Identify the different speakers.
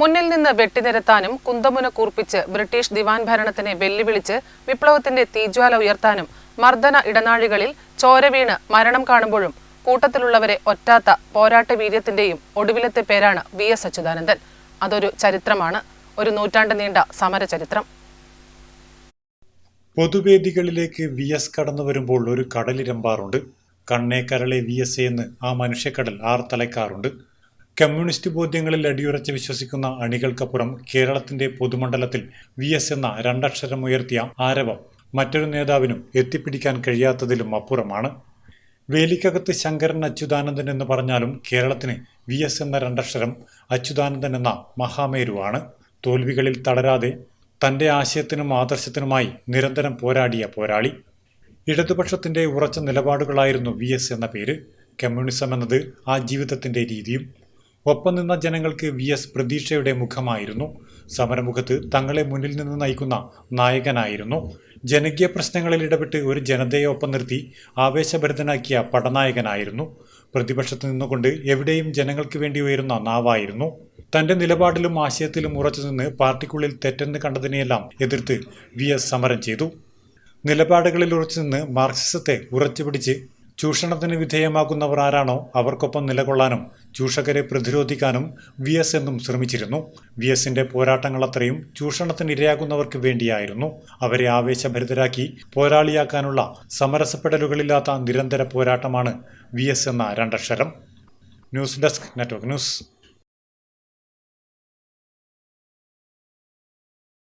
Speaker 1: മുന്നിൽ നിന്ന് വെട്ടിനിരത്താനും കുന്തമുന കൂർപ്പിച്ച് ബ്രിട്ടീഷ് ദിവാൻ ഭരണത്തിനെ വെല്ലുവിളിച്ച് വിപ്ലവത്തിന്റെ തീജ്വാല ഉയർത്താനും മർദ്ദന ഇടനാഴികളിൽ ചോര വീണ് മരണം കാണുമ്പോഴും കൂട്ടത്തിലുള്ളവരെ ഒറ്റാത്ത പോരാട്ട വീര്യത്തിന്റെയും ഒടുവിലത്തെ പേരാണ് വി എസ് അച്യുതാനന്ദൻ. അതൊരു ചരിത്രമാണ്. ഒരു നൂറ്റാണ്ട് നീണ്ട സമര ചരിത്രം
Speaker 2: പൊതുവേദികളിലേക്ക് വി എസ് കടന്നു വരുമ്പോൾ ഒരു കടലിരമ്പാറുണ്ട്. കണ്ണേക്കരളെ കരളെ വി എസ് എന്ന് ആ മനുഷ്യക്കടൽ ആർത്തലയ്ക്കാറുണ്ട്. കമ്മ്യൂണിസ്റ്റ് ബോധ്യങ്ങളിൽ അടിയുറച്ച് വിശ്വസിക്കുന്ന അണികൾക്കപ്പുറം കേരളത്തിന്റെ പൊതുമണ്ഡലത്തിൽ വി എസ് എന്ന രണ്ടക്ഷരം ഉയർത്തിയ ആരവം മറ്റൊരു നേതാവിനും എത്തിപ്പിടിക്കാൻ കഴിയാത്തതിലും അപ്പുറമാണ്. വേലിക്കകത്ത് ശങ്കരൻ അച്യുതാനന്ദൻ എന്ന് പറഞ്ഞാലും കേരളത്തിന് വി എസ് എന്ന രണ്ടക്ഷരം അച്യുതാനന്ദൻ എന്ന മഹാമേരുവാണ്. തോൽവികളിൽ തളരാതെ തന്റെ ആശയത്തിനും ആദർശത്തിനുമായി നിരന്തരം പോരാടിയ പോരാളി. ഇടതുപക്ഷത്തിന്റെ ഉറച്ച നിലപാടുകളായിരുന്നു വി എന്ന പേര്. കമ്മ്യൂണിസം എന്നത് ആ ജീവിതത്തിന്റെ രീതിയും ഒപ്പം നിന്ന ജനങ്ങൾക്ക് വി എസ് പ്രതീക്ഷയുടെ മുഖമായിരുന്നു. സമരമുഖത്ത് തങ്ങളെ മുന്നിൽ നിന്ന് നയിക്കുന്ന നായകനായിരുന്നു. ജനകീയ പ്രശ്നങ്ങളിൽ ഇടപെട്ട് ഒരു ജനതയെ ഒപ്പം നിർത്തി ആവേശഭരിതനാക്കിയ പടനായകനായിരുന്നു. പ്രതിപക്ഷത്ത് നിന്നുകൊണ്ട് എവിടെയും ജനങ്ങൾക്ക് വേണ്ടി ഉയരുന്ന നാവായിരുന്നു. തന്റെ നിലപാടിലും ആശയത്തിലും ഉറച്ചു നിന്ന് പാർട്ടിക്കുള്ളിൽ തെറ്റെന്ന് കണ്ടതിനെയെല്ലാം എതിർത്ത് വി എസ് സമരം ചെയ്തു. നിലപാടുകളിൽ ഉറച്ചു നിന്ന് മാർക്സിസത്തെ ഉറച്ചുപിടിച്ച് ചൂഷണത്തിന് വിധേയമാക്കുന്നവർ ആരാണോ അവർക്കൊപ്പം നിലകൊള്ളാനും ചൂഷകരെ പ്രതിരോധിക്കാനും വി എസ് എന്നും ശ്രമിച്ചിരുന്നു. വി എസിന്റെ പോരാട്ടങ്ങൾ അത്രയും ചൂഷണത്തിന് ഇരയാകുന്നവർക്ക് വേണ്ടിയായിരുന്നു. അവരെ ആവേശഭരിതരാക്കി പോരാളിയാക്കാനുള്ള സമരസപ്പെടലുകളില്ലാത്ത നിരന്തര പോരാട്ടമാണ് വി എസ് എന്ന രണ്ടക്ഷരം. News desk network news.